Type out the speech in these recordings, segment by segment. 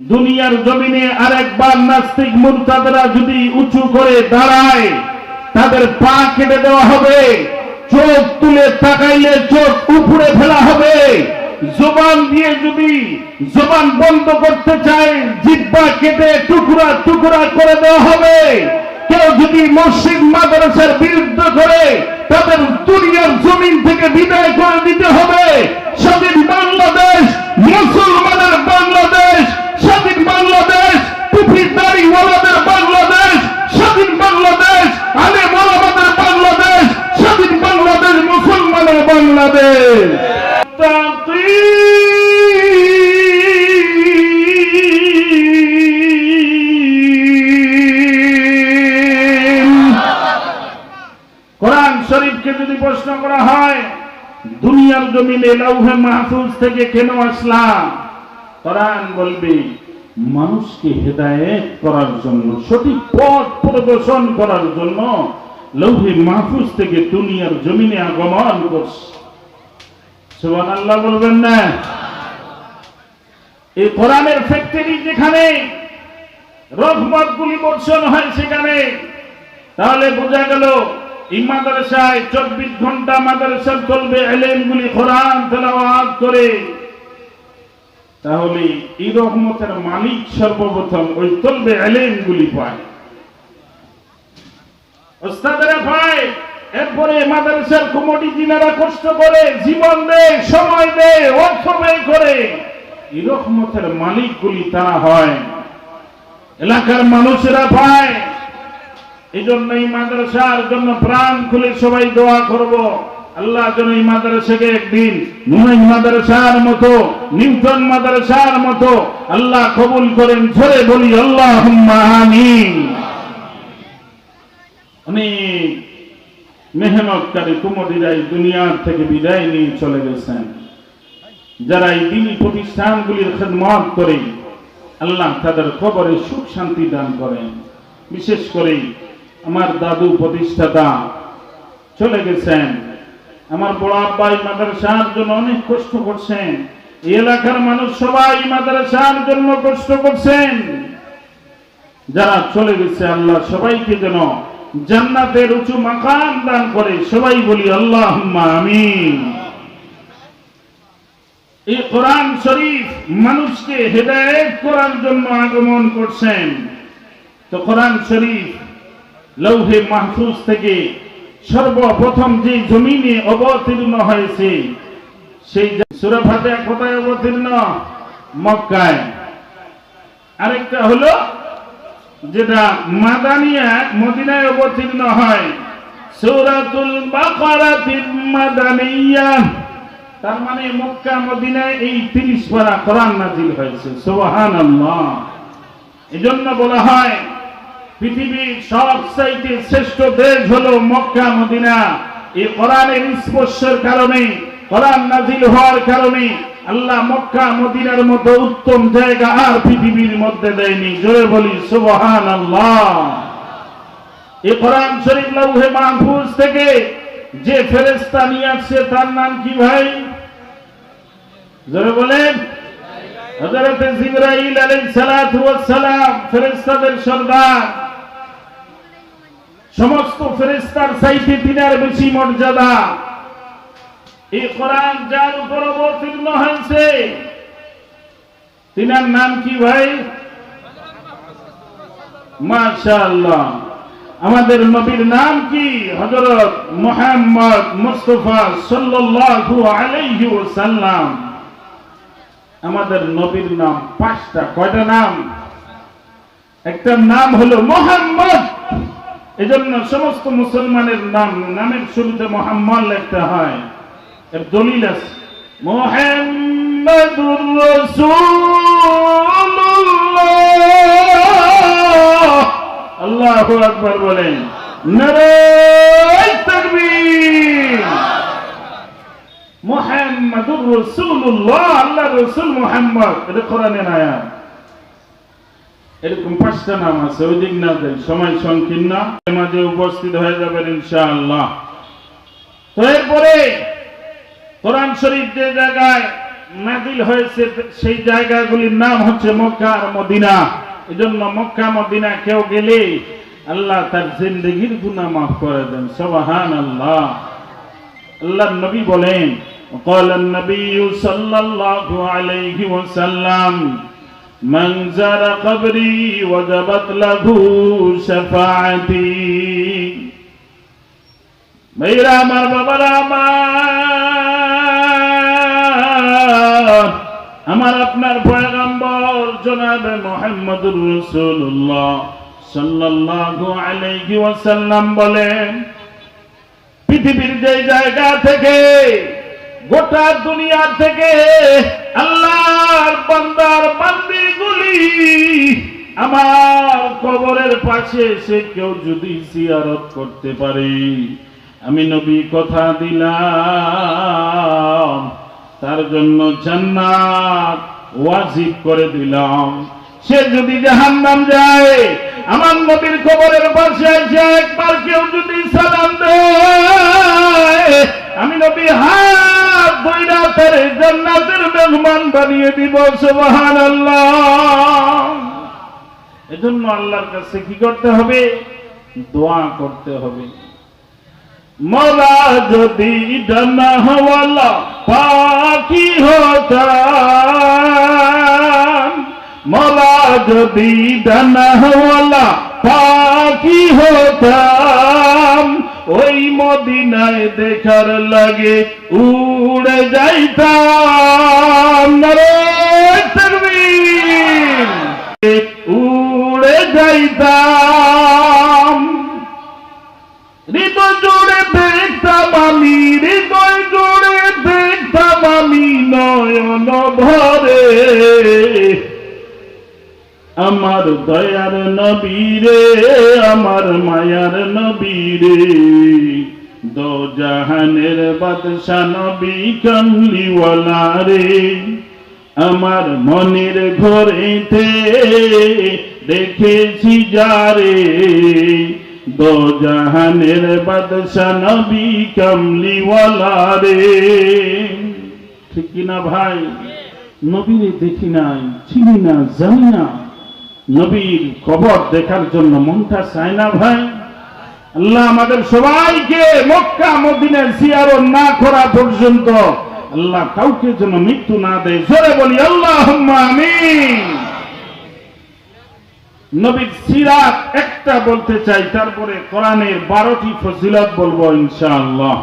দুনিয়ার জমিনে আরেকবার নাস্তিক মুরতাদরা যদি উঁচু করে দাঁড়ায়, তাদের পা কেটে দেওয়া হবে, চোখ তুলে তাকাইলে চোখ উপরে ফেলা হবে। জবান দিয়ে যদি জবান বন্ধ করতে চায়, জিব্বা কেটে টুকরা টুকরা করে দেওয়া হবে। কেউ যদি মসজিদ, মাদ্রাসার বিরুদ্ধে করে, তাদের দুনিয়ার জমিন থেকে বিদায় করে দিতে হবে। স্বাধীন বাংলাদেশ মুসলমানের কোরআন যদি প্রশ্ন করা হয়, দুনিয়ার জমিনে লৌহে মাহফুজ থেকে কেন আসলাম? কোরআন বলবে, মানুষকে হেদায়েত করার জন্য, সঠিক পথ প্রদর্শন করার জন্য লৌহে মাহফুজ থেকে দুনিয়ার জমিনে আগমন করছে। সুবান আল্লাহ বলবেন না? এই কোরআনের ফ্যাক্টরি যেখানে রহমত গুলি বর্ষণ হয় সেখানে, তাহলে বোঝা গেল মাদ্রাসায় চব্বিশ ঘণ্টা মাদ্রাসা চলবে, এলেমগুলি তেলাওয়াত করে। তাহলে এই রহমতের মালিক সর্বপ্রথম ওই এলেমগুলি পায়। ওস্তাদেরা পায় এরপরে মাদ্রাসার কমিটি কষ্ট করে, জীবন দেয়, সময় দেয়, অর্থ ব্যয় করে, এই রহমতের মালিকগুলি তারা হয়। এলাকার মানুষেরা পায় এই জন্য এই মাদ্রাসার জন্য প্রাণ খুলে সবাই দোয়া করব। আল্লাহ যেন এই মাদ্রাসাকে একদিন নুনাই মাদ্রাসার মতো, নিউটন মাদ্রাসার মতো আল্লাহ কবুল করেন ঝরে বলি আল্লাহ আমিন। অনেক মেহনতকারী কুমদিরাই দুনিয়ার থেকে বিদায় নিয়ে চলে গেছেন। যারা এই দিনী প্রতিষ্ঠানগুলির খেদমত করে আল্লাহ তাদের খবরে সুখ শান্তি দান করেন। বিশেষ করে আমার দাদু প্রতিষ্ঠাতা চলে গেছেন। আমার বড় আব্বাই মাদ্রাসার জন্য অনেক কষ্ট করছেন। এই এলাকার মানুষ সবাই মাদ্রাসার জন্য কষ্ট করছেন। যারা চলে গেছে, আল্লাহ সবাইকে যেন জান্নাতের উঁচু মাকাম দান করে। সবাই বলি আল্লাহ আমিন। এই কোরআন শরীফ মানুষকে হেদায়েত করার জন্য আগমন করছেন। তো কোরআন শরীফ লৌহে মাহফুজ থেকে সর্বপ্রথম যে জমিনে অবতীর্ণ হয়েছে, সেই সুরাফাতে কোথায় অবতীর্ণ মক্কায়। আরেকটা হলো যেটা মাদানিয়া মদিনায় অবতীর্ণ হয়, সূরাতুল মাদানিয়া। তার মানে মক্কা মদিনায় এই 30 পারা কোরআন নাজিল হয়েছে, সুবহানাল্লাহ। এজন্য বলা হয় পৃথিবীর সবচাইতে শ্রেষ্ঠ দেশ হলো মক্কা, মদিনা। এই কোরআনের স্পর্শের কারণে, কোরআন নাজিল হওয়ার কারণে আল্লাহ মক্কা, মদিনার মতো উত্তম জায়গা আর পৃথিবীর মধ্যে দেয়নি। জোরে বলি সুবহান আল্লাহ এই কোরআন শরীফ লৌহে মাহফুজ থেকে যে ফেরেস্তা নিয়ে আসছে, তার নাম কি ভাই? জোরে বলেন। হযরত জিবরাইল আলাইহিস সালাতু ওয়াস সালাম, ফেরেশতাদের সর্দার। সমস্ত ফেরেশতার চাইতে তিনার বেশি মর্যাদা। এই কোরআন যার উপর অবতীর্ণ হয়েছে। তিনার নাম কি ভাই? মাশাআল্লাহ। আমাদের নবীর নাম কি? হযরত মুহাম্মদ মুস্তাফা সাল্লাল্লাহু আলাইহি ওয়াসাল্লাম। আমাদের নবীর নাম পাঁচটা। কয়টা নাম? একটা নাম হলো মোহাম্মদ এজন্য সমস্ত মুসলমানের নাম, নামের শুরুতে মোহাম্মদ লেখতে হয়। এর দলিল আছে। মোহাম্মদুর রাসূলুল্লাহ। আল্লাহু আকবার বলেন, নারায়ে তাকবীর। মোহাম্মদুর রসুল্লাহ আল্লাহ রসুল মোহাম্মদ। এটা কোরআনের আয়াত। এরকম পাঁচটা নাম আছে ওই দিক না দেন সময় সংকীর্ণ এর মাঝে উপস্থিত হয়ে যাবেন ইনশাআল্লাহ তো এরপরে কোরআন শরীফ যে জায়গায় নাজিল হয়েছে সেই জায়গাগুলির নাম হচ্ছে মক্কা আর মদিনা এজন্য মক্কা মদিনা কেউ গেলে আল্লাহ তার জিন্দগির গুনাহ মাফ করে দেন সুবহান আল্লাহ আল্লাহ নবী বলেন قال النبي صلى الله عليه وسلم من زار قبري وجبت له شفاعتي মেয়েরা আমার বাবারা আমার আমার আপনার পয়গম্বর জনাবে মোহাম্মদুর রাসূলুল্লাহ সাল্লাল্লাহু আলাইহি ওয়াসাল্লাম বলেন পৃথিবীর যে জায়গা থেকে গোটা দুনিয়া থেকে আল্লাহর কবরের পাশে সে কেউ যদি জিয়ারত করতে পারে, আমি নবী কথা দিলাম, তার জন্য জান্নাত ওয়াজিব করে দিলাম। সে যদি জাহান্নাম যায়, আমার নবীর কবরের পাশে এসে একবার কেউ যদি সালাম দেয়, আমি নবী হাত ধইরা তার জান্নাতের মেহমান বানিয়ে দিব, সুবহানাল্লাহ। এজন্য আল্লাহর কাছে কি করতে হবে? দোয়া করতে হবে। মৌলা যদি পাখি মৌলা যদি পাখি ওই মদিনায় দেখার লাগে উড়ে যাইতাম। ভরে আমার দয়ার নবীরে, আমার মায়ার নবীরে। দো জাহানের বাদশা নবী কমলিওয়ালা রে আমার মনের ঘরেতে দেখেছি যারে। দো জাহানের বাদশা নবী কমলিওয়ালা রে ঠিক কিনা ভাই? দেখি নাই, চিনি না, জানি না। নবীর কবর দেখার জন্য মনটা চায় না ভাই? আল্লাহ আমাদের সবাইকে মক্কা মদিনার না করা পর্যন্ত আল্লাহ কাউকে যেন মৃত্যু না দেয়। জোরে বলি আল্লাহ আমিন। নবীর সিরাত একটা বলতে চাই, তারপরে কোরআনের বারোটি ফজিলত বলব ইনশাআল্লাহ।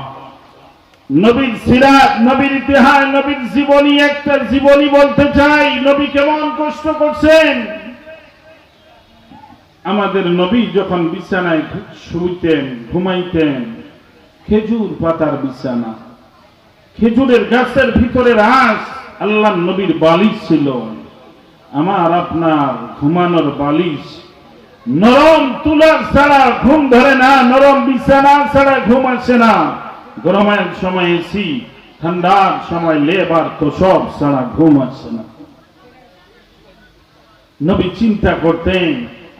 নবীর সিরাত নবীর ইতিহাস, নবীর জীবনী, একটা জীবনী বলতে চাই। নবী কেমন কষ্ট করছেন? আমাদের নবী যখন বিছানায় শুইতেন, ঘুমাইতেন, খেজুর পাতার বিছানা, খেজুরের গাছের ভিতরে রাস, আল্লাহ নবীর বালিশ ছিল। আমার আপনার ঘুমানোর বালিশ, নরম তুলার ছাড়া ঘুম ধরে না, নরম বিছানা ছাড়া ঘুম আসে না। গরমের সময় এসি ঠান্ডার সময় লেবার তো সব ছাড়া ঘুম আসে না। নবী চিন্তা করতেন,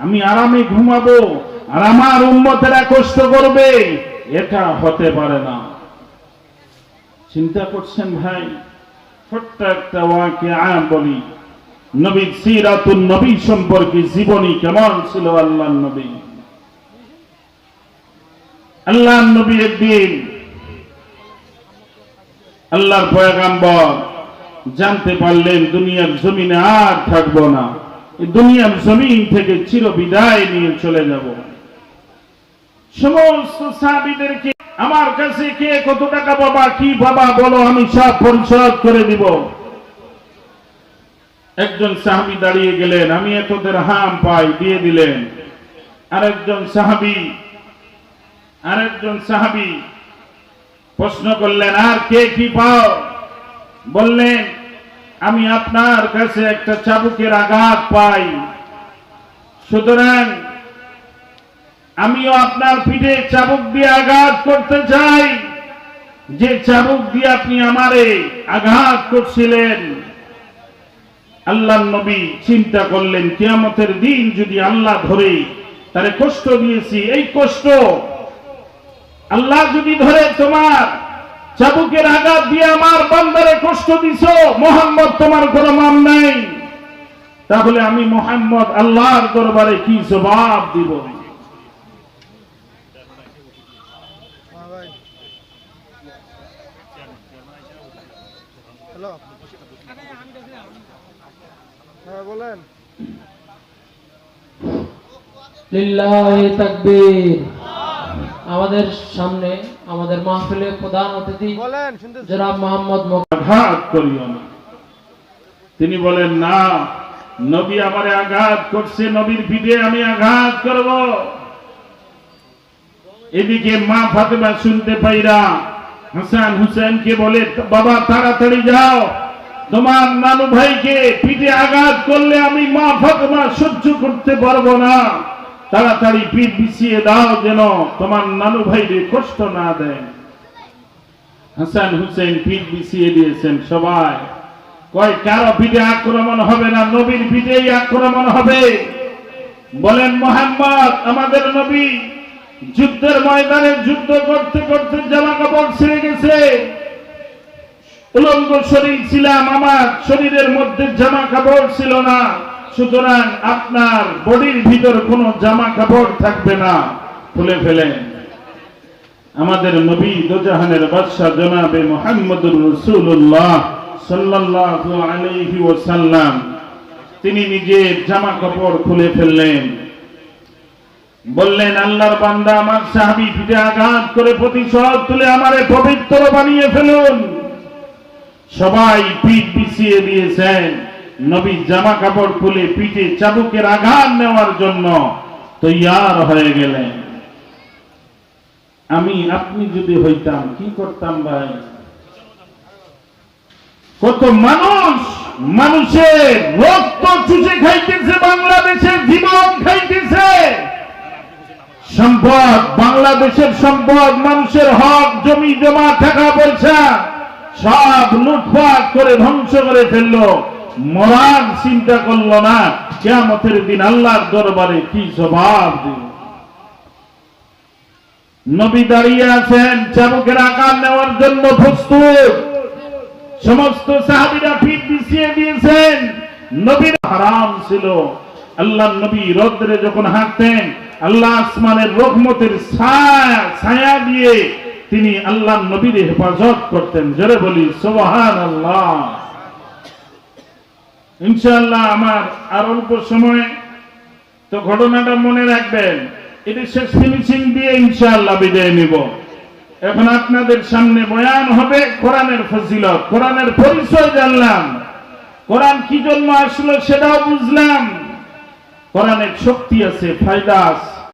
আমি আরামে ঘুমাবো আর আমার উন্মতেরা কষ্ট করবে, এটা হতে পারে না। চিন্তা করছেন ভাই, ছোট্ট একটা ওয়াকে আম বলি, নবীর সিরাতুন নবী সম্পর্কে জীবনী কেমন ছিল আল্লাহ নবী? আল্লাহ নবী একদিন আল্লাহর পয়গাম্বর, জানতে পারলেন দুনিয়ার জমিনে আর থাকব না। দুনিয়ার জমিন থেকে চির বিদায় নিয়ে চলে যাব। সমস্ত সাহাবীদেরকে, আমার কাছে কে কত টাকা বাবা কি বাবা বলো, আমি সব পরিশোধ করে দিব। একজন সাহাবি দাঁড়িয়ে গেলেন, আমি এতদের হাম পাই, দিয়ে দিলেন। আরেকজন সাহাবি আরেকজন সাহাবি প্রশ্ন করলেন, আর কে কি পাও? বললেন, আমি আপনার কাছে একটা চাবুকের আঘাত পাই। সুতরাং আমিও আপনার পিঠে চাবুক দিয়ে আঘাত করতে চাই। যে চাবুক দিয়ে আপনি আমারে আঘাত করছিলেন। আল্লাহ নবী চিন্তা করলেন, কিয়ামতের দিন যদি আল্লাহ ধরে তারে কষ্ট দিয়েছি, এই কষ্ট আল্লাহ যদি ধরে তোমার চাবুকের আঘাত দিয়ে আমার বান্দারে কষ্ট দিছ মোহাম্মদ তোমার কোনো মান নাই তাহলে আমি মোহাম্মদ আল্লাহর দরবারে কি জবাব দিব? হ্যাঁ বলেন। লিল্লাহি তাকবীর। আমাদের সামনে আমাদের মাহফিলে প্রধান অতিথি জনাব মোহাম্মদ আঘাত করিও না। তিনি বলেন না নবী আমারে আঘাত করছে নবীর পিঠে আমি আঘাত করব। এদিকে মা ফাতেমা শুনতে পাইরা হাসান হুসেনকে বলে বাবা তাড়াতাড়ি যাও। তোমার নানু ভাইকে পিঠে আঘাত করলে আমি মা ফাতেমা সহ্য করতে পারব না। তাড়াতাড়ি পিঠ বিছিয়ে দাও যেন তোমার নানু ভাইরে কষ্ট না দেয়। হাসান হুসেন পিঠ বিছিয়ে দিয়েছেন সবাই। কয়, কারও পিঠে আক্রমণ হবে না? নবীর পিঠেই আক্রমণ হবে। বলেন, মোহাম্মদ, আমাদের নবী যুদ্ধের ময়দানে যুদ্ধ করতে করতে জামা কাপড় ছিঁড়ে গেছে। উলঙ্গ শরীর ছিলাম, আমার শরীরের মধ্যে জামা কাপড় ছিল না। সুতরাং আপনার বডির ভিতর কোনো জামা কাপড় থাকবে না। খুলে ফেলেন। আমাদের নবী দোজাহানের বাদশাহ জনাবে মোহাম্মদুর রসুল্লাহ সাল্লাল্লাহু আলাইহি ওয়াসাল্লাম। তিনি নিজের জামা কাপড় খুলে ফেললেন। বললেন, আল্লাহর বান্দা আমার সাহাবি পিঠে আঘাত করে প্রতিশোধ তুলে আমারে পবিত্র বানিয়ে ফেলুন। সবাই পিঠ পিছিয়ে দিয়েছেন। নবী জামা কাপড় খুলে পিঠে চাবুকের আঘাত নেওয়ার জন্য তৈয়ার হয়ে গেলেন। আমি, আপনি যদি হইতাম, কি করতাম ভাই? কত মানুষ, মানুষের রক্ত চুষে খাইতেছে, বাংলাদেশের জীবন খাইতেছে। সম্পদ, বাংলাদেশের সম্পদ, মানুষের হক, জমি, জমা, টাকা, পয়সা, সব লুটপাট করে ধ্বংস করে ফেলল। মরার চিন্তা করল না। কেমতের দিন আল্লাহর দরবারে কি জবাব দিল নবী দাঁড়িয়ে আছেন চাবুকের আকার নেওয়ার জন্য প্রস্তুত। সমস্ত সাহাবিরা পিঠ পিছিয়ে দিয়েছেন। নবীর হারাম ছিল। আল্লাহ নবী রদ্রে যখন হাঁটতেন, আল্লাহ আসমানের রহমতের ছায়া ছায়া দিয়ে তিনি আল্লাহ নবীর হেফাজত করতেন। জোরে বলি সোহান আল্লাহ ইনশাআল্লাহ আমার আর অল্প সময়ে তো ঘটনাটা মনে রাখবেন, এটি শেষ ফিনিশিং দিয়ে ইনশাল্লাহ বিদায় নিব। এখন আপনাদের সামনে বয়ান হবে কোরআনের ফজিলত, কোরআনের পরিচয় জানলাম। কোরআন কি জন্য আসলো সেটাও বুঝলাম। কোরআনের শক্তি আছে, ফায়দা আছে।